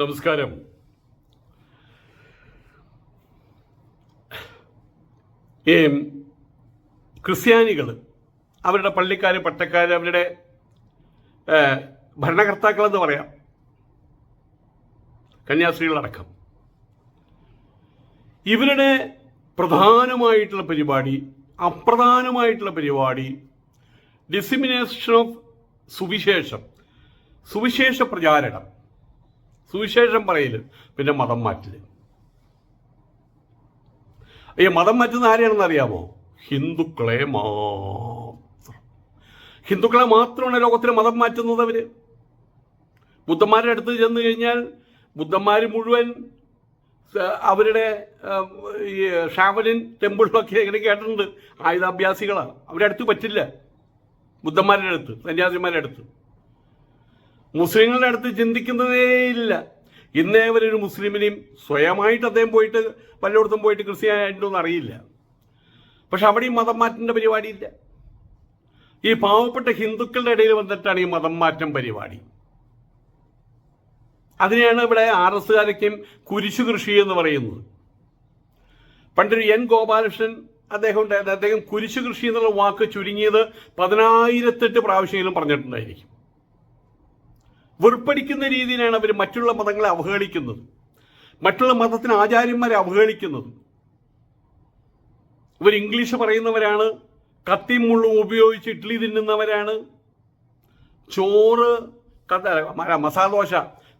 നമസ്കാരം. ഈ ക്രിസ്ത്യാനികൾ അവരുടെ പള്ളിക്കാർ പട്ടക്കാർ അവരുടെ ഭരണകർത്താക്കളെന്ന് പറയാം. കന്യാസ്ത്രീകളടക്കം. ഇവരുടെ പ്രധാനമായിട്ടുള്ള പരിപാടി അപ്രധാനമായിട്ടുള്ള പരിപാടി ഡിസിമിനേഷൻ ഓഫ് സുവിശേഷം സുവിശേഷ പ്രചാരണം. സുവിശേഷം പറയില്ല. പിന്നെ മതം മാറ്റില്ല. ഈ മതം മാറ്റുന്ന ആരെയാണെന്ന് അറിയാമോ? ഹിന്ദുക്കളെ മാത്രം. ഹിന്ദുക്കളെ മാത്രമാണ് ലോകത്തിൽ മതം മാറ്റുന്നത് അവർ. ബുദ്ധന്മാരുടെ അടുത്ത് ചെന്ന് കഴിഞ്ഞാൽ ബുദ്ധന്മാർ മുഴുവൻ അവരുടെ ഈ ഷാവലിൻ ടെമ്പിളിലൊക്കെ ഇങ്ങനെ കേട്ടിട്ടുണ്ട്. ആയുധാഭ്യാസികളാണ്. അവരുടെ അടുത്ത് പറ്റില്ല. ബുദ്ധന്മാരുടെ അടുത്ത് സന്യാസിമാരുടെ അടുത്ത്. മുസ്ലിങ്ങളുടെ അടുത്ത് ചിന്തിക്കുന്നതേ ഇല്ല. ഇന്നേ വരെ ഒരു മുസ്ലിമിനെയും സ്വയമായിട്ട് അദ്ദേഹം പോയിട്ട് പലയിടത്തും പോയിട്ട് ക്രിസ്ത്യാനായിട്ടൊന്നും അറിയില്ല. പക്ഷെ അവിടെയും മതം മാറ്റേണ്ട പരിപാടിയില്ല ഈ പാവപ്പെട്ട ഹിന്ദുക്കളുടെ ഇടയിൽ വന്നിട്ടാണ് ഈ മതം മാറ്റം പരിപാടി. അതിനെയാണ് ഇവിടെ ആർ എസ്സുകാരൊക്കെയും കുരിശു കൃഷി എന്ന് പറയുന്നത്. പണ്ടൊരു എൻ ഗോപാലകൃഷ്ണൻ അദ്ദേഹം ഉണ്ടായിരുന്നു. അദ്ദേഹം കുരിശു കൃഷി എന്നുള്ള വാക്ക് ചുരുങ്ങിയത് പതിനായിരത്തെട്ട് പ്രാവശ്യമെങ്കിലും പറഞ്ഞിട്ടുണ്ടായിരിക്കും. വെറുപ്പടിക്കുന്ന രീതിയിലാണ് അവർ മറ്റുള്ള മതങ്ങളെ അവഹേളിക്കുന്നത്. മറ്റുള്ള മതത്തിന് ആചാര്യന്മാരെ അവഹേളിക്കുന്നത്. ഇവർ ഇംഗ്ലീഷ് പറയുന്നവരാണ് കത്തിയും മുള്ളും ഉപയോഗിച്ച് ഇഡ്ഡലി തിന്നുന്നവരാണ്. ചോറ് കത്ത- മ-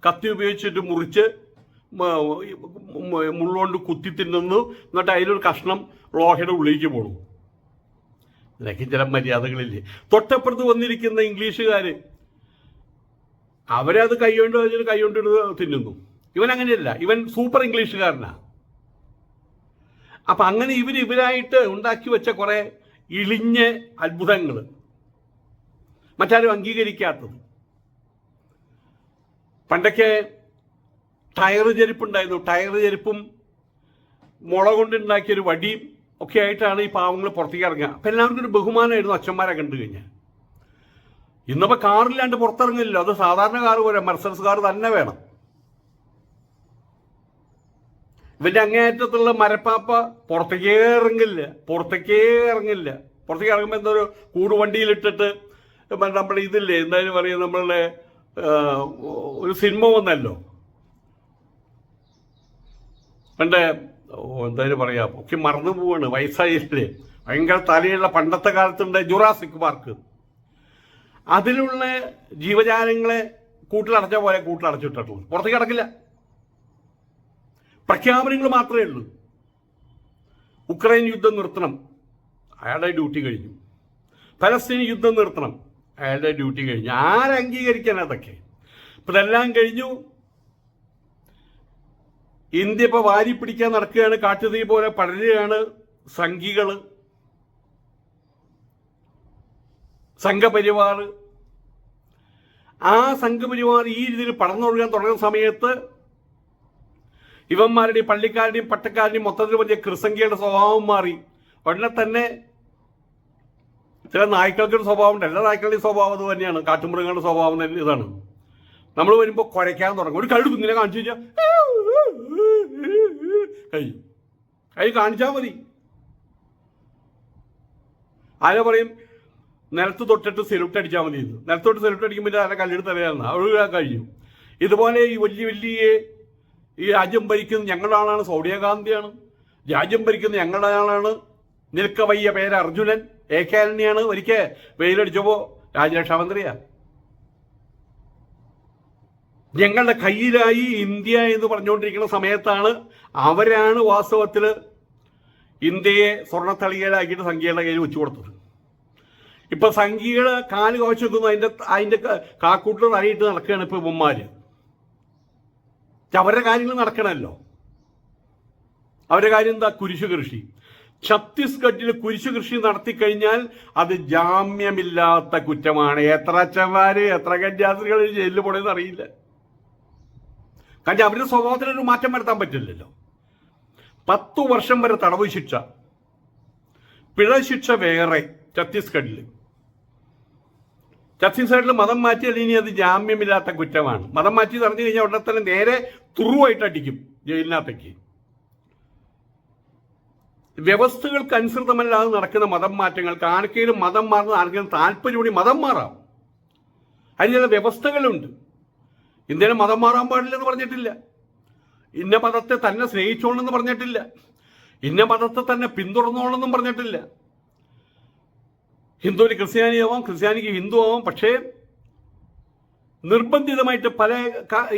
കത്തി ഉപയോഗിച്ചിട്ട് മുറിച്ച് മുള്ളുകൊണ്ട് കുത്തി തിന്നുന്നു. എന്നിട്ട് അതിലൊരു കഷ്ണം ലോഹയുടെ ഉള്ളിലേക്ക് പോണു. ഇതിനൊക്കെ ചില മര്യാദകളില്ലേ? തൊട്ടപ്പുറത്ത് വന്നിരിക്കുന്ന ഇംഗ്ലീഷുകാർ അവരത് കൈകൊണ്ട് വെച്ചിട്ട് കൈകൊണ്ട് തിന്നുന്നു. ഇവൻ അങ്ങനെയല്ല. ഇവൻ സൂപ്പർ ഇംഗ്ലീഷുകാരനാ. അപ്പൊ അങ്ങനെ ഇവർ ഇവരായിട്ട് ഉണ്ടാക്കി വെച്ച കുറേ ഇളിഞ്ഞ അത്ഭുതങ്ങൾ മറ്റാരും അംഗീകരിക്കാത്തത്. പണ്ടൊക്കെ ടയർ ചെരുപ്പുണ്ടായിരുന്നു. ടയർ ചെരുപ്പും മുള കൊണ്ടുണ്ടാക്കിയൊരു വടിയും ഒക്കെ ആയിട്ടാണ് ഈ പാവങ്ങൾ പുറത്തേക്ക് ഇറങ്ങുക. അപ്പം എല്ലാവർക്കും ഒരു ബഹുമാനമായിരുന്നു അച്ഛന്മാരെ കണ്ടു കഴിഞ്ഞാൽ. ഇന്നിപ്പോൾ കാറില്ലാണ്ട് പുറത്തിറങ്ങില്ലല്ലോ അത് സാധാരണ കാർ പോലെ മെർസഡസ് കാർ തന്നെ വേണം. ഇവന്റെ അങ്ങേയറ്റത്തുള്ള മരപ്പാപ്പ പുറത്തേക്കേ ഇറങ്ങില്ല. പുറത്തേക്കേ ഇറങ്ങില്ല. പുറത്തേക്ക് ഇറങ്ങുമ്പോൾ എന്തൊരു കൂട് കൂടുവണ്ടിയിലിട്ടിട്ട് നമ്മുടെ ഇതില്ലേ എന്തായാലും പറയുക നമ്മളുടെ ഒരു സിനിമ വന്നല്ലോ. പണ്ട് എന്തായാലും പറയാ. ഒക്കെ മറന്നു പോവാണ്. വയസ്സായില്ലേ. ഭയങ്കര തലയുള്ള പണ്ടത്തെ കാലത്തുണ്ട് ജുറാസിക് പാർക്ക്. അതിലുള്ള ജീവജാലങ്ങളെ കൂട്ടിലടച്ച പോലെ കൂട്ടിലടച്ചിട്ടുള്ളൂ പുറത്തേക്ക് അടക്കില്ല പ്രഖ്യാപനങ്ങൾ മാത്രമേ ഉള്ളൂ. ഉക്രൈൻ യുദ്ധം നിർത്തണം. അയാളുടെ ഡ്യൂട്ടി കഴിഞ്ഞു. പലസ്തീൻ യുദ്ധം നിർത്തണം. അയാളുടെ ഡ്യൂട്ടി കഴിഞ്ഞു. ആരംഗീകരിക്കാൻ അതൊക്കെ? ഇപ്പം ഇതെല്ലാം കഴിഞ്ഞു. ഇന്ത്യ ഇപ്പോൾ വാരി പിടിക്കാൻ നടക്കുകയാണ്. കാട്ടുതീ പോലെ പടരുകയാണ് സംഘികൾ സംഘപരിവാർ. ആ സംഘപരിവാർ ഈ രീതിയിൽ പടർന്നൊഴുകാൻ തുടങ്ങുന്ന സമയത്ത് ഇവന്മാരുടെയും പള്ളിക്കാരുടെയും പട്ടക്കാരുടെയും മൊത്തത്തിൽ വലിയ കൃസംഖ്യയുടെ സ്വഭാവം മാറി. ഉടനെ തന്നെ ചില നായ്ക്കൾക്കൊരു സ്വഭാവം ഉണ്ട് എല്ലാ നായ്ക്കളുടെയും സ്വഭാവം അത് തന്നെയാണ്. കാട്ടുമൃഗങ്ങളുടെ സ്വഭാവം തന്നെ ഇതാണ്. നമ്മൾ വരുമ്പോൾ കുരയ്ക്കാൻ തുടങ്ങും. ഒരു കഴുതു ഇങ്ങനെ കാണിച്ചു കഴിഞ്ഞാൽ കൈ. കാണിച്ചാൽ മതി. ആരോ പറയും? നിലത്ത് തൊട്ടിട്ട് സെലൂട്ട് അടിച്ചാൽ മതി. ഇത് നിലത്തോട്ട് സെലൂട്ട് അടിക്കുമ്പോൾ ആരെ കല്ലെടുത്ത് അറിയാവുന്ന ഒഴുകാൻ കഴിയും ഇതുപോലെ ഈ വലിയ വലിയ ഈ രാജ്യം ഭരിക്കുന്ന ഞങ്ങളുടെ ആളാണ് സോണിയാഗാന്ധിയാണ് രാജ്യം ഭരിക്കുന്ന ഞങ്ങളുടെ ആളാണ് നിൽക്ക വയ്യ പേര് അർജുനൻ. എ കെ ആന്റണിയാണ് ഒരിക്കൽ രാജ്യരക്ഷാ മന്ത്രിയാ. ഞങ്ങളുടെ കയ്യിലായി ഇന്ത്യ എന്ന് പറഞ്ഞുകൊണ്ടിരിക്കുന്ന സമയത്താണ് അവരാണ് വാസ്തവത്തിൽ ഇന്ത്യയെ സ്വർണത്തളികയിലാക്കിയിട്ട് സംഖ്യയുടെ കയ്യിൽ വെച്ചു കൊടുത്തത് ഇപ്പൊ സംഘികൾ കാൽ കവച്ചു വെക്കുന്നു അതിന്റെ അതിന്റെ കാക്കൂട്ടിൽ അറിയിട്ട് നടക്കുകയാണ് ഇപ്പൊ ഇവന്മാര്. അവരുടെ കാര്യങ്ങൾ നടക്കണമല്ലോ. അവരുടെ കാര്യം എന്താ? കുരിശു കൃഷി. ഛത്തീസ്ഗഡിൽ കുരിശു കൃഷി നടത്തി കഴിഞ്ഞാൽ അത് ജാമ്യമില്ലാത്ത കുറ്റമാണ്. എത്ര അച്ഛന്മാര് എത്ര കന്യാസ്ത്രീകൾ ജയിലിൽ പോണെന്ന് അറിയില്ല. കാരണം അവരുടെ സ്വഭാവത്തിനൊരു മാറ്റം വരുത്താൻ പറ്റില്ലല്ലോ. പത്തു വർഷം വരെ തടവ് ശിക്ഷ. പിഴ ശിക്ഷ വേറെ ഛത്തീസ്ഗഡിൽ ഛത്തീസ്ഗഡിൽ മതം മാറ്റിയാൽ ഇനി അത് ജാമ്യമില്ലാത്ത കുറ്റമാണ്. മതം മാറ്റി പറഞ്ഞു കഴിഞ്ഞാൽ ഉടനെ തന്നെ നേരെ തുറുവായിട്ട് അടിക്കും ജയിലിനകത്തേക്ക്. വ്യവസ്ഥകൾക്ക് അനുസൃതമല്ലാതെ നടക്കുന്ന മതം മാറ്റങ്ങൾക്ക്. ആർക്കെങ്കിലും മതം മാറുന്ന ആർക്കെങ്കിലും താല്പര്യമൂടി മതം മാറാം. അതിന് ചില വ്യവസ്ഥകളുണ്ട്. ഇന്ത്യയിൽ മതം മാറാൻ പാടില്ലെന്ന് പറഞ്ഞിട്ടില്ല. ഇന്ന മതത്തെ തന്നെ സ്നേഹിച്ചോളെന്ന് പറഞ്ഞിട്ടില്ല. ഇന്ന മതത്തെ തന്നെ പിന്തുടർന്നോളെന്നും പറഞ്ഞിട്ടില്ല. ഹിന്ദുവിന് ക്രിസ്ത്യാനി ആവാം ക്രിസ്ത്യാനിക്ക് ഹിന്ദു ആവാം പക്ഷേ നിർബന്ധിതമായിട്ട് പല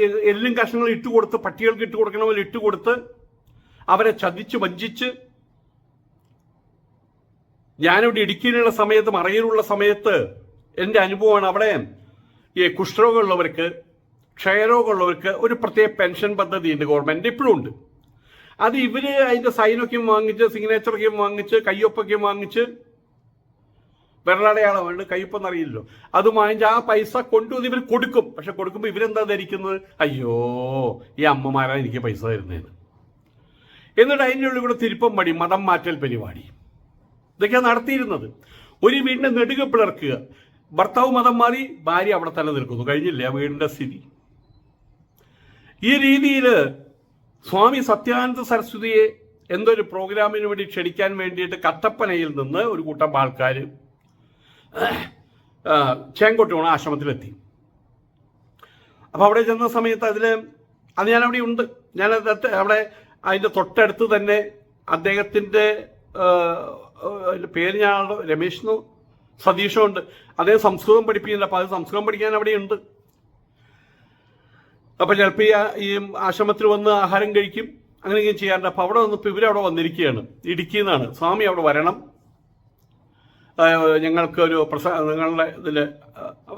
എല്ലും എല്ലും കഷ്ണങ്ങൾ ഇട്ടുകൊടുത്ത് പട്ടികൾക്ക് ഇട്ട് കൊടുക്കണ പോലെ ഇട്ടുകൊടുത്ത് അവരെ ചതിച്ച് വഞ്ചിച്ച് ഞാനിവിടെ ഇടുക്കിയിലുള്ള സമയത്ത് മറയിലുള്ള സമയത്ത് എന്റെ അനുഭവമാണ് അവിടെ ഈ കുഷ്ഠരോഗമുള്ളവർക്ക് ക്ഷയരോഗമുള്ളവർക്ക് ഒരു പ്രത്യേക പെൻഷൻ പദ്ധതി ഉണ്ട് ഗവൺമെന്റ് ഇപ്പോഴും ഉണ്ട്. അത് ഇവർ അതിന്റെ സൈനൊക്കെയും വാങ്ങിച്ച് സിഗ്നേച്ചറൊക്കെയും വാങ്ങിച്ച് കയ്യൊപ്പൊക്കെയും വാങ്ങിച്ച് വിരലടയാളമുണ്ട് കയ്യൊപ്പെന്നറിയില്ലല്ലോ അത് വാങ്ങിച്ച് ആ പൈസ കൊണ്ടുവന്ന് ഇവർ കൊടുക്കും. പക്ഷെ കൊടുക്കുമ്പോൾ ഇവരെന്താ ധരിക്കുന്നത്? അയ്യോ ഈ അമ്മമാരാണ് എനിക്ക് പൈസ തരുന്നതെന്ന് എന്നിട്ട് അതിന്റെ ഉള്ളിൽ കൂടെ തിരുപ്പം പടി മതം മാറ്റൽ പരിപാടി. ഇതൊക്കെയാണ് നടത്തിയിരുന്നത്. ഒരു വീടിനെ നെടുക പിളർക്കുക. ഭർത്താവ് മതം മാറി ഭാര്യ അവിടെ തന്നെ നിൽക്കുന്നു. കഴിഞ്ഞില്ലേ ആ വീടിന്റെ സ്ഥിതി? ഈ രീതിയിൽ സ്വാമി സത്യാനന്ദ സരസ്വതിയെ എന്തൊരു പ്രോഗ്രാമിന് വേണ്ടി ക്ഷണിക്കാൻ വേണ്ടിയിട്ട് കട്ടപ്പനയിൽ നിന്ന് ഒരു കൂട്ടം ആൾക്കാർ ചേങ്കോട്ടുകോണ ആശ്രമത്തിലെത്തി. അപ്പോൾ അവിടെ ചെന്ന സമയത്ത് അതിൽ അത് ഞാൻ അവിടെ ഉണ്ട്. ഞാൻ അവിടെ അതിന്റെ തൊട്ടടുത്ത് തന്നെ അദ്ദേഹത്തിന്റെ പേര് ഞാൻ രമേശ് സതീഷും ഉണ്ട്. അദ്ദേഹം സംസ്കൃതം പഠിപ്പിക്കുന്നില്ല അപ്പോൾ അത് സംസ്കൃതം പഠിക്കാൻ അവിടെ ഉണ്ട്. അപ്പം ചിലപ്പോൾ ഈ ആശ്രമത്തിൽ വന്ന് ആഹാരം കഴിക്കും അങ്ങനെയൊക്കെ ചെയ്യാറുണ്ട്. അപ്പോൾ അവിടെ വന്നപ്പോൾ ഇവരവിടെ വന്നിരിക്കുകയാണ്. ഇടുക്കിയിൽ നിന്നാണ്. സ്വാമി അവിടെ വരണം. ആ, ഞങ്ങൾക്ക് ഒരു പ്രസ നിങ്ങളുടെ ഇതിൽ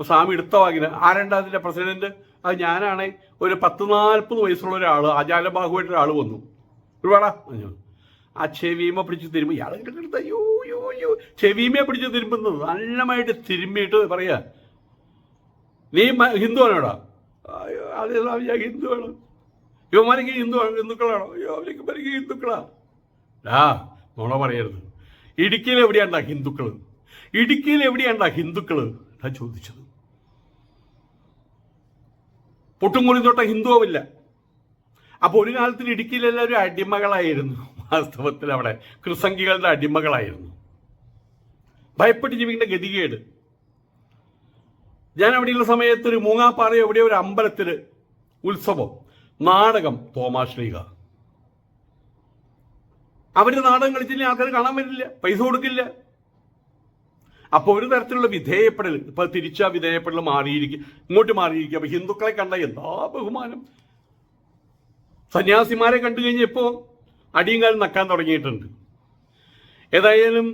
സ്വാമി എടുത്തവാകിന് ആരണ്ട അതിന്റെ പ്രസിഡന്റ്? അത് ഞാനാണ്. ഒരു പത്ത് നാൽപ്പത് വയസ്സുള്ള ഒരാൾ അജാലബാഹുവായിട്ട് ഒരാൾ വന്നു. ഒരുപാടാ. ആ ചെവിമ പിടിച്ച് തിരുമ്പ് ഇയാൾ കിട്ടുന്നത് അയ്യോ യോ യോ ചെവിമയെ പിടിച്ച് തിരുമ്പുന്നത് നല്ലമായിട്ട് തിരുമ്മിയിട്ട് പറയാ. നീ ഹിന്ദു ആണോടാ അതെ സ്വാമി ഹിന്ദുവാണ് യുവമാരെങ്കിൽ ഹിന്ദു ഹിന്ദുക്കളാണോ? അയ്യോ അവരൊക്കെ പറയുക ഹിന്ദുക്കളാ. ആ നുണ പറയരുത്. ഇടുക്കിയിൽ എവിടെയാണ്ടാ ഹിന്ദുക്കൾ ഇടുക്കിയിൽ എവിടെയാണ്ടാ ഹിന്ദുക്കൾ ഞാൻ ചോദിച്ചത്. പൊട്ടുംകുളി തൊട്ട ഹിന്ദുവുമില്ല. അപ്പോൾ ഒരു കാലത്തിൽ ഇടുക്കിയിൽ എല്ലാവരും അടിമകളായിരുന്നു. വാസ്തവത്തിൽ അവിടെ കൃസംഗികളുടെ അടിമകളായിരുന്നു. ഭയപ്പെട്ട് ജീവിക്കുന്ന ഗതികേട്. ഞാൻ അവിടെയുള്ള സമയത്ത് ഒരു മൂങ്ങാപ്പാറ എവിടെയോ ഒരു അമ്പലത്തിൽ ഉത്സവം. നാടകം തോമാശ്രീക അവർ നാടകം കളിച്ചില്ല ആൾക്കാർ കാണാൻ വരില്ല പൈസ കൊടുക്കില്ല. അപ്പോൾ ഒരു തരത്തിലുള്ള വിധേയപ്പെടൽ ഇപ്പൊ തിരിച്ചാ വിധേയപ്പെടൽ മാറിയിരിക്കും ഇങ്ങോട്ട് മാറിയിരിക്കും. അപ്പോൾ ഹിന്ദുക്കളെ കണ്ട എന്താ ബഹുമാനം? സന്യാസിമാരെ കണ്ടു കഴിഞ്ഞപ്പോൾ അടിയും കാലം നക്കാൻ തുടങ്ങിയിട്ടുണ്ട്. ഏതായാലും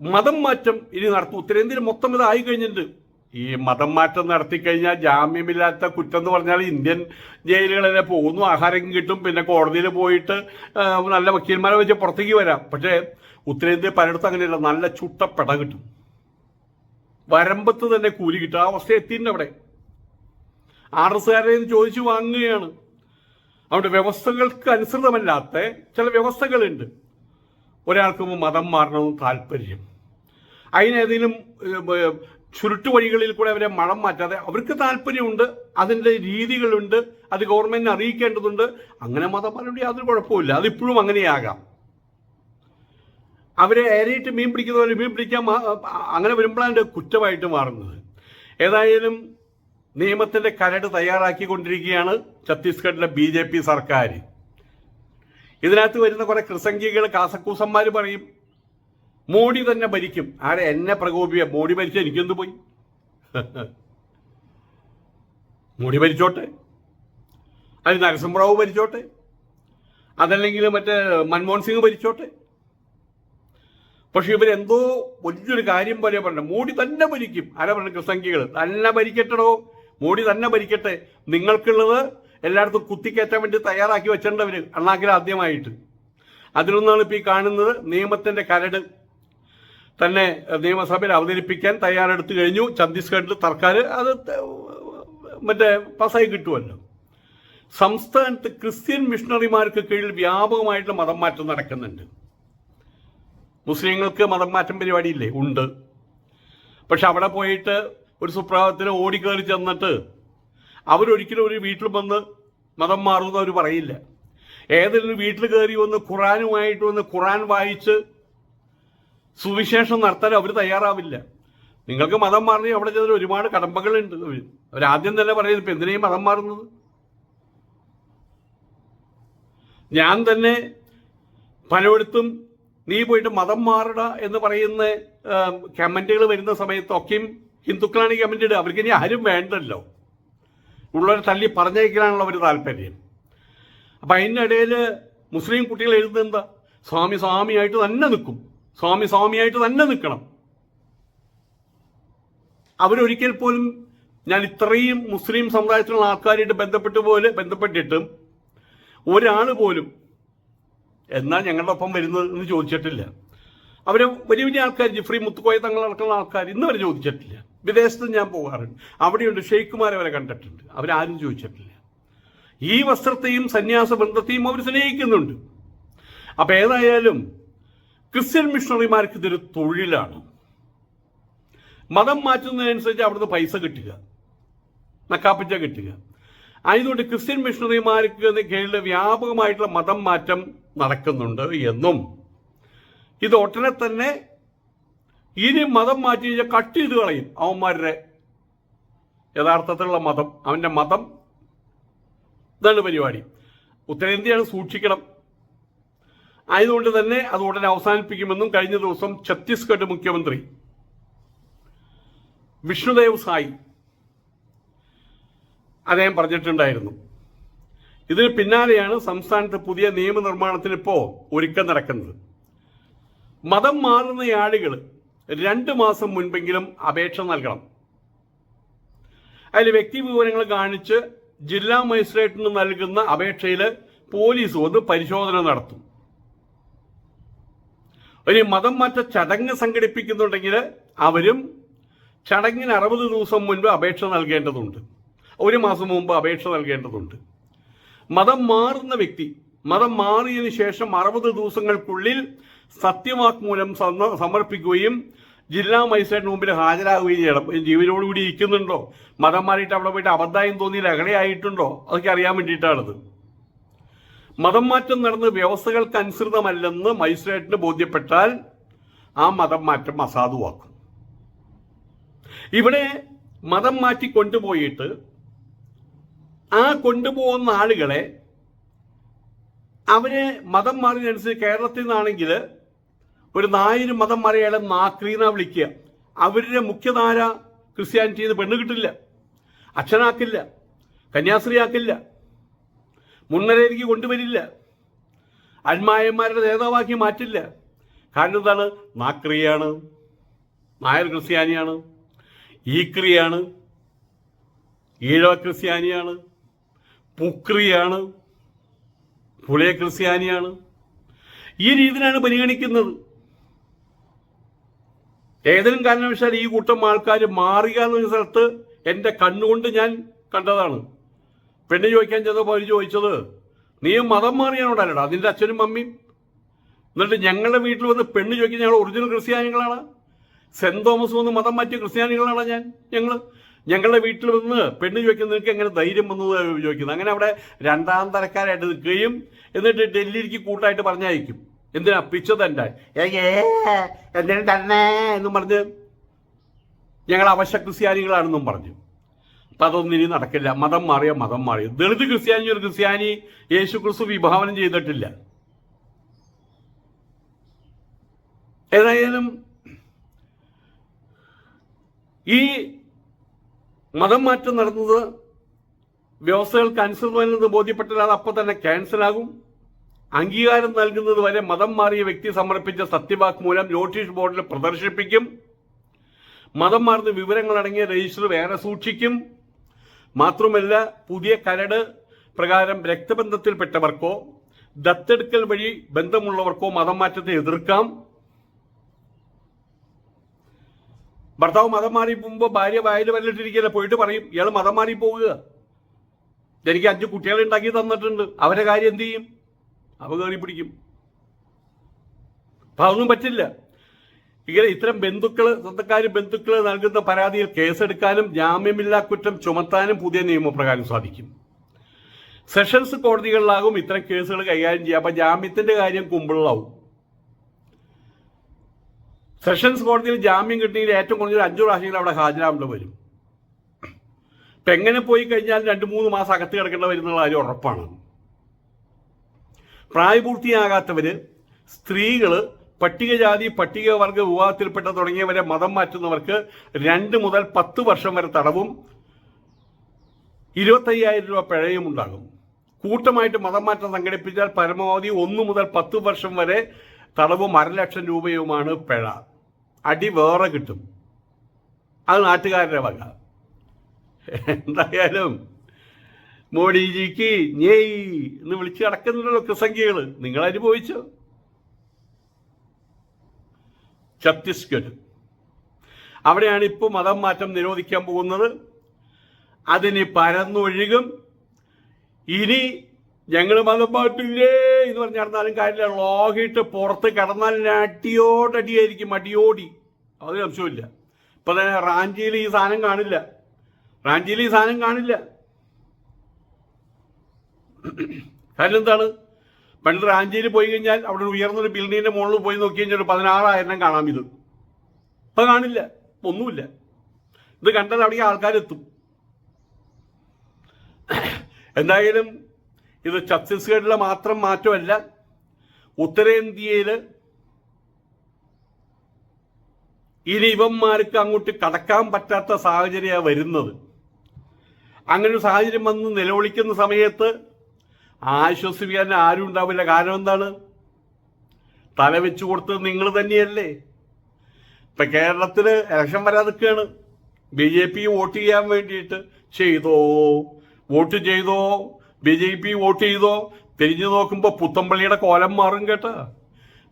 മതം മാറ്റം ഇനി നടത്തും ഉത്തരേന്ത്യയിൽ മൊത്തം ഇതായി കഴിഞ്ഞിട്ടുണ്ട്. ഈ മതം മാറ്റം നടത്തി കഴിഞ്ഞാൽ ജാമ്യമില്ലാത്ത കുറ്റം എന്ന് പറഞ്ഞാൽ ഇന്ത്യൻ ജയിലുകളിലെ പോകുന്നു ആഹാരം കിട്ടും പിന്നെ കോടതിയിൽ പോയിട്ട് നല്ല വക്കീൽമാരെ വെച്ച് പുറത്തേക്ക് വരാം. പക്ഷേ ഉത്തരേന്ത്യ പലയിടത്തും അങ്ങനെയല്ല നല്ല ചുട്ടപ്പെട കിട്ടും. വരമ്പത്ത് തന്നെ കൂലി കിട്ടും. ആ അവസ്ഥ എത്തിയിട്ടുണ്ട് അവിടെ. ആർ എസ്കാരെ ചോദിച്ചു വാങ്ങുകയാണ്. അവിടെ വ്യവസ്ഥകൾക്ക് അനുസൃതമല്ലാത്ത ചില വ്യവസ്ഥകളുണ്ട്. ഒരാൾക്ക് മതം മാറണമെന്ന് താല്പര്യം. അതിനേതെങ്കിലും ഏഹ്, ചുരുട്ടു വഴികളിൽ കൂടെ അവരെ മണം മാറ്റാതെ അവർക്ക് താല്പര്യമുണ്ട് അതിന്റെ രീതികളുണ്ട് അത് ഗവൺമെന്റിനെ അറിയിക്കേണ്ടതുണ്ട്. അങ്ങനെ മതം യാതൊരു കുഴപ്പമില്ല അതിപ്പോഴും അങ്ങനെയാകാം. അവരെ ഏരയിട്ട് മീൻ പിടിക്കുന്നവർ മീൻ പിടിക്കാൻ അങ്ങനെ വരുമ്പോഴാണ് കുറ്റമായിട്ട് മാറുന്നത്. ഏതായാലും നിയമത്തിന്റെ കരട് തയ്യാറാക്കിക്കൊണ്ടിരിക്കുകയാണ് ഛത്തീസ്ഗഡിലെ ബി ജെ പി സർക്കാർ ഇതിനകത്ത് വരുന്ന കുറെ കൃസംഗികൾ കാസക്കൂസന്മാർ പറയും മോഡി തന്നെ ഭരിക്കും. ആരെ എന്നെ പ്രകോപിയ മോഡി ഭരിച്ച എനിക്കെന്ത് പോയി? മോഡി ഭരിച്ചോട്ടെ. അത് നരസിംഹറാവു ഭരിച്ചോട്ടെ. അതല്ലെങ്കിൽ മറ്റേ മൻമോഹൻ സിംഗ് ഭരിച്ചോട്ടെ. പക്ഷെ ഇവരെന്തോ വലിയൊരു കാര്യം പോലെ പറഞ്ഞു മോഡി തന്നെ ഭരിക്കും. ആരാ പറഞ്ഞു? കൃസംഖ്യകൾ തന്നെ ഭരിക്കട്ടടോ. മോഡി തന്നെ ഭരിക്കട്ടെ. നിങ്ങൾക്കുള്ളത് എല്ലായിടത്തും കുത്തിക്കയറ്റാൻ വേണ്ടി തയ്യാറാക്കി വെച്ചിട്ടുണ്ടവര് അണ്ണാക്കിൽ ആദ്യമായിട്ട് അതിലൊന്നാണ് ഇപ്പോൾ ഈ കാണുന്നത് നിയമത്തിന്റെ കരട്. തന്നെ നിയമസഭയിൽ അവതരിപ്പിക്കാൻ തയ്യാറെടുത്തു കഴിഞ്ഞു. ഛത്തീസ്ഗഡിൽ സർക്കാർ അത് മറ്റേ പാസ്സായി കിട്ടുമല്ലോ സംസ്ഥാനത്ത് ക്രിസ്ത്യൻ മിഷണറിമാർക്ക് കീഴിൽ വ്യാപകമായിട്ടുള്ള മതം മാറ്റം നടക്കുന്നുണ്ട്. മുസ്ലിങ്ങൾക്ക് മതം മാറ്റം പരിപാടിയില്ലേ? ഉണ്ട്. പക്ഷെ അവിടെ പോയിട്ട് ഒരു സുപ്രഭാതത്തിന് ഓടിക്കേറി ചെന്നിട്ട് അവരൊരിക്കലും ഒരു വീട്ടിൽ വന്ന് മതം മാറുമെന്ന് അവർ പറയില്ല. ഏതെങ്കിലും വീട്ടിൽ കയറി വന്ന് ഖുറാനുമായിട്ട് വന്ന് ഖുറാൻ വായിച്ച് സുവിശേഷം നടത്താൻ അവർ തയ്യാറാവില്ല. നിങ്ങൾക്ക് മതം മാറണമെങ്കിൽ അവിടെ ചെന്നിട്ട് ഒരുപാട് കടമ്പകളുണ്ട്. അവർ അവരാദ്യം തന്നെ പറയുന്നത് ഇപ്പം എന്തിനേയും മതം മാറുന്നത്? ഞാൻ തന്നെ പലയിടത്തും നീ പോയിട്ട് മതം മാറുക എന്ന് പറയുന്ന കമന്റുകൾ വരുന്ന സമയത്തൊക്കെയും ഹിന്ദുക്കളാണ് ഈ കമന്റ് ഇടുക. അവർക്ക് ഇനി ആരും വേണ്ടല്ലോ. ഉള്ളവരെ തള്ളി പറഞ്ഞേക്കാനുള്ള ഒരു താല്പര്യം. അപ്പം അതിനിടയിൽ മുസ്ലിം കുട്ടികൾ എഴുതുന്നത് എന്താ? സ്വാമി സ്വാമിയായിട്ട് തന്നെ നിൽക്കും. സ്വാമി സ്വാമിയായിട്ട് തന്നെ നിൽക്കണം. അവരൊരിക്കൽ പോലും ഞാൻ ഇത്രയും മുസ്ലിം സമുദായത്തിലുള്ള ആൾക്കാരായിട്ട് ബന്ധപ്പെട്ട് പോലെ ബന്ധപ്പെട്ടിട്ടും ഒരാൾ പോലും എന്നാ ഞങ്ങളുടെ ഒപ്പം വരുന്നത് എന്ന് ചോദിച്ചിട്ടില്ല. അവരെ വലിയ വലിയ ആൾക്കാർ ജിഫ്രി മുത്തുക്കോയ തങ്ങളടക്കമുള്ള ആൾക്കാർ ഇന്ന് വരെ ചോദിച്ചിട്ടില്ല. വിദേശത്ത് ഞാൻ പോകാറുണ്ട്. അവിടെയുണ്ട് ഷെയ്ഖുമാരെ വരെ കണ്ടിട്ടുണ്ട്. അവരാരും ചോദിച്ചിട്ടില്ല. ഈ വസ്ത്രത്തെയും സന്യാസ ബന്ധത്തെയും അവർ സ്നേഹിക്കുന്നുണ്ട്. അപ്പൊ ഏതായാലും ക്രിസ്ത്യൻ മിഷണറിമാർക്ക് ഇതൊരു തൊഴിലാണ്. മതം മാറ്റുന്നതിനനുസരിച്ച് അവിടുന്ന് പൈസ കിട്ടുക. നക്കാപ്പിച്ച കിട്ടുക. ആയതുകൊണ്ട് ക്രിസ്ത്യൻ മിഷണറിമാർക്ക് കീഴിൽ വ്യാപകമായിട്ടുള്ള മതം മാറ്റം നടക്കുന്നുണ്ട് എന്നും. ഇത് ഒട്ടനെ തന്നെ ഇനി മതം മാറ്റി കഴിഞ്ഞാൽ കട്ട് ചെയ്ത് കളയും അവന്മാരുടെ യഥാർത്ഥത്തിലുള്ള മതം അവന്റെ മതം. ഇതാണ് പരിപാടി. ഉത്തരേന്ത്യയാണ് സൂക്ഷിക്കണം. ആയതുകൊണ്ട് തന്നെ അത് ഉടനെ അവസാനിപ്പിക്കുമെന്നും കഴിഞ്ഞ ദിവസം ഛത്തീസ്ഗഡ് മുഖ്യമന്ത്രി വിഷ്ണുദേവ് സായി അദ്ദേഹം പറഞ്ഞിട്ടുണ്ടായിരുന്നു. ഇതിന് പിന്നാലെയാണ് സംസ്ഥാനത്ത് പുതിയ നിയമനിർമ്മാണത്തിന് ഇപ്പോൾ ഒരുക്കം നടക്കുന്നത്. മതം മാറുന്ന ആളുകൾ രണ്ട് മാസം മുൻപെങ്കിലും അപേക്ഷ നൽകണം. അതിൽ വ്യക്തി വിവരങ്ങൾ കാണിച്ച് ജില്ലാ മജിസ്ട്രേറ്റിന് നൽകുന്ന അപേക്ഷയിൽ പോലീസ് വന്ന് പരിശോധന നടത്തും. ഒരു മതം മാറ്റ ചടങ്ങ് സംഘടിപ്പിക്കുന്നുണ്ടെങ്കിൽ അവരും ചടങ്ങിന് അറുപത് ദിവസം മുൻപ് അപേക്ഷ നൽകേണ്ടതുണ്ട്. ഒരു മാസം മുമ്പ് അപേക്ഷ നൽകേണ്ടതുണ്ട്. മതം മാറുന്ന വ്യക്തി മതം മാറിയതിനു ശേഷം അറുപത് ദിവസങ്ങൾക്കുള്ളിൽ സത്യവാക്മൂലം സമർപ്പിക്കുകയും ജില്ലാ മജിസ്ട്രേറ്റിന് മുമ്പിൽ ഹാജരാകുകയും ചെയ്യണം. ജീവനോടുകൂടി ഇരിക്കുന്നുണ്ടോ? മതം മാറിയിട്ട് അവിടെ പോയിട്ട് അബദ്ധമായും തോന്നി ലഹളയായിട്ടുണ്ടോ അതൊക്കെ അറിയാൻ വേണ്ടിയിട്ടാണത്. മതം മാറ്റം നടന്ന് വ്യവസ്ഥകൾക്ക് അനുസൃതമല്ലെന്ന് മജിസ്ട്രേറ്റിന് ബോധ്യപ്പെട്ടാൽ ആ മതം മാറ്റം അസാധുവാക്കും. ഇവിടെ മതം മാറ്റി കൊണ്ടുപോയിട്ട് ആ കൊണ്ടുപോകുന്ന ആളുകളെ അവർ മതം മാറിയതനുസരിച്ച് കേരളത്തിൽ നിന്നാണെങ്കിൽ ഒരു നായിന് മതം മാറിയാലെ നാക്രീന വിളിക്കുക. അവരുടെ മുഖ്യധാര ക്രിസ്ത്യാനിറ്റി പെണ്ണ് കിട്ടില്ല. അച്ഛനാക്കില്ല. കന്യാസ്ത്രീയാക്കില്ല മുൻനിരയിലേക്ക് കൊണ്ടുവരില്ല. അന്മായന്മാരുടെ നേതാവാക്കി മാറ്റില്ല. കാരണം എന്താണ്? നാക്രിയാണ്. നായർ ക്രിസ്ത്യാനിയാണ്. ഈക്രിയാണ്. ഈഴവ ക്രിസ്ത്യാനിയാണ്. പുക്രിയാണ്. പുളിയ ക്രിസ്ത്യാനിയാണ്. ഈ രീതിയിലാണ് പരിഗണിക്കുന്നത്. ഏതെങ്കിലും കാരണവശാൽ ഈ കൂട്ടം ആൾക്കാർ മാറുക എന്ന സ്ഥലത്ത് എന്റെ കണ്ണുകൊണ്ട് ഞാൻ കണ്ടതാണ്. പെണ്ണ് ചോദിക്കാൻ ചെന്നപ്പോൾ അവർ ചോദിച്ചത് നീ മതം മാറിയാണോടല്ലടാ നിന്റെ അച്ഛനും മമ്മിയും എന്നിട്ട് ഞങ്ങളുടെ വീട്ടിൽ വന്ന് പെണ്ണ് ചോദിക്കാൻ ഞങ്ങൾ ഒറിജിനൽ ക്രിസ്ത്യാനികളാണ്. സെന്റ് തോമസ് വന്ന് മതം മാറ്റിയ ക്രിസ്ത്യാനികളാണ് ഞാൻ. ഞങ്ങൾ ഞങ്ങളുടെ വീട്ടിൽ വന്ന് പെണ്ണ് ചോദിക്കുന്ന നിനക്ക് എങ്ങനെ ധൈര്യം വന്നത് ചോദിക്കുന്നത് അങ്ങനെ അവിടെ രണ്ടാം തരക്കാരായിട്ട് നിൽക്കുകയും എന്നിട്ട് ഡൽഹിയിലേക്ക് കൂട്ടായിട്ട് പറഞ്ഞയക്കും. എന്തിനാ പിച്ച തന്നെ എന്തിനും തന്നെ? എന്നും പറഞ്ഞ് ഞങ്ങൾ അവശ്യ ക്രിസ്ത്യാനികളാണെന്നും പറഞ്ഞു. അപ്പൊ അതൊന്നും ഇനി നടക്കില്ല. മതം മാറിയ മതം മാറിയ ദളിത് ക്രിസ്ത്യാനി ഒരു ക്രിസ്ത്യാനി യേശു ക്രിസ്തു വിഭാവനം ചെയ്തിട്ടില്ല. ഏതായാലും ഈ മതം മാറ്റം നടന്നത് വ്യവസ്ഥകൾക്ക് അനുസൃതമല്ലെന്ന് ബോധ്യപ്പെട്ടാൽ അത് അപ്പം തന്നെ ക്യാൻസലാകും. അംഗീകാരം നൽകുന്നത് വരെ മതം മാറിയ വ്യക്തി സമർപ്പിച്ച സത്യവാക് മൂലം നോട്ടീസ് ബോർഡിൽ പ്രദർശിപ്പിക്കും. മതം മാറുന്ന വിവരങ്ങൾ അടങ്ങിയ രജിസ്റ്റർ വേറെ സൂക്ഷിക്കും. മാത്രമല്ല പുതിയ കരട് പ്രകാരം രക്തബന്ധത്തിൽപ്പെട്ടവർക്കോ ദത്തെടുക്കൽ വഴി ബന്ധമുള്ളവർക്കോ മതം മാറ്റത്തെ എതിർക്കാം. ഭർത്താവ് മതം മാറി പോകുമ്പോൾ ഭാര്യ വായിൽ വരലിട്ടിരിക്കില്ല പോയിട്ട് പറയും ഇയാൾ മതം മാറി പോവുക. എനിക്ക് അഞ്ച് കുട്ടികളെ ഉണ്ടാക്കി തന്നിട്ടുണ്ട്. അവരെ കാര്യം എന്ത് ചെയ്യും? അവ കയറി പിടിക്കും അപ്പൊ അതൊന്നും പറ്റില്ല. ഇങ്ങനെ ഇത്തരം ബന്ധുക്കൾ സ്വന്തക്കാർ ബന്ധുക്കൾ നൽകുന്ന പരാതിയിൽ കേസെടുക്കാനും ജാമ്യമില്ലാ കുറ്റം ചുമത്താനും പുതിയ നിയമപ്രകാരം സാധിക്കും. സെഷൻസ് കോടതികളിലാകും ഇത്തരം കേസുകൾ കൈകാര്യം ചെയ്യുക. അപ്പൊ ജാമ്യത്തിന്റെ കാര്യം കുമ്പിളാവും സെഷൻസ് കോടതിയിൽ ജാമ്യം കിട്ടിയെങ്കിൽ ഏറ്റവും കുറഞ്ഞൊരു അഞ്ചു പ്രാവശ്യങ്ങൾ അവിടെ ഹാജരാകേണ്ടി വരും. ഇപ്പൊ എങ്ങനെ പോയി കഴിഞ്ഞാൽ രണ്ട് മൂന്ന് മാസം അകത്ത് കിടക്കേണ്ട വരുന്നുള്ള കാര്യം ഉറപ്പാണ്. പ്രായപൂർത്തിയാകാത്തവര് സ്ത്രീകൾ പട്ടികജാതി പട്ടികവർഗ വിഭാഗത്തിൽപ്പെട്ട തുടങ്ങിയവരെ മതം മാറ്റുന്നവർക്ക് രണ്ട് മുതൽ പത്ത് വർഷം വരെ തടവും ഇരുപത്തയ്യായിരം രൂപ പിഴയും ഉണ്ടാകും. കൂട്ടമായിട്ട് മതം മാറ്റം സംഘടിപ്പിച്ചാൽ പരമാവധി ഒന്ന് മുതൽ പത്ത് വർഷം വരെ തടവും അരലക്ഷം രൂപയുമാണ് പിഴ. അടി വേറെ കിട്ടും. അത് നാട്ടുകാരുടെ വക. എന്തായാലും മോഡിജിക്ക് ഞെയ് എന്ന് വിളിച്ച് കിടക്കുന്നുണ്ടല്ലോ കൃസംഖ്യകൾ നിങ്ങൾ അനുഭവിച്ചോ? ഛത്തീസ്ഗഡ്. അവിടെയാണ് ഇപ്പോൾ മതം മാറ്റം നിരോധിക്കാൻ പോകുന്നത്. അതിന് പരന്നൊഴുകും. ഇനി ഞങ്ങൾ മതം മാറ്റില്ലേ എന്ന് പറഞ്ഞ് നടന്നാലും കാര്യമില്ല. ലോഹിട്ട് പുറത്ത് കിടന്നാൽ അടിയോടടിയായിരിക്കും അടിയോടി അത് സംശയമില്ല ഇപ്പൊ തന്നെ റാഞ്ചിയിൽ ഈ സാധനം കാണില്ല. റാഞ്ചിയിൽ ഈ സാധനം കാണില്ല. കാരണം എന്താണ്? പണ്ട് റാഞ്ചിയിൽ പോയി കഴിഞ്ഞാൽ അവിടെ ഉയർന്നൊരു ബിൽഡിങ്ങിന്റെ മുകളിൽ പോയി നോക്കി കഴിഞ്ഞാൽ ഒരു പതിനാറായിരം കാണാം ഇത് ഇപ്പൊ കാണില്ല. ഒന്നുമില്ല. ഇത് കണ്ടാൽ അവിടെ ആൾക്കാരെത്തും. എന്തായാലും ഇത് ഛത്തീസ്ഗഡിലെ മാത്രം മാറ്റമല്ല ഉത്തരേന്ത്യയിൽ ഇനി ഇവന്മാർക്ക് അങ്ങോട്ട് കടക്കാൻ പറ്റാത്ത സാഹചര്യമാണ് വരുന്നത്. അങ്ങനെ ഒരു സാഹചര്യം വന്ന് നിലവിളിക്കുന്ന സമയത്ത് ആശ്വസിപ്പിക്കാൻ ആരും ഉണ്ടാവില്ല. കാരണം എന്താണ്? തല വെച്ചു കൊടുത്തത് നിങ്ങൾ തന്നെയല്ലേ. ഇപ്പൊ കേരളത്തിൽ ഇലക്ഷൻ വരാൻ നിൽക്കുകയാണ്. ബി ജെ പി വോട്ട് ചെയ്യാൻ വേണ്ടിയിട്ട് ചെയ്തോ? വോട്ട് ചെയ്തോ? ബി ജെ പി വോട്ട് ചെയ്തോ? തിരിഞ്ഞു നോക്കുമ്പോ പുത്തമ്പള്ളിയുടെ കോലം മാറും കേട്ടാ.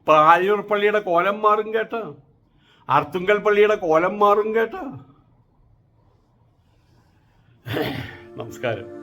പായൂർ പള്ളിയുടെ കോലം മാറും കേട്ടാ. അർത്തുങ്കൽ പള്ളിയുടെ കോലം മാറും കേട്ടാ. നമസ്കാരം.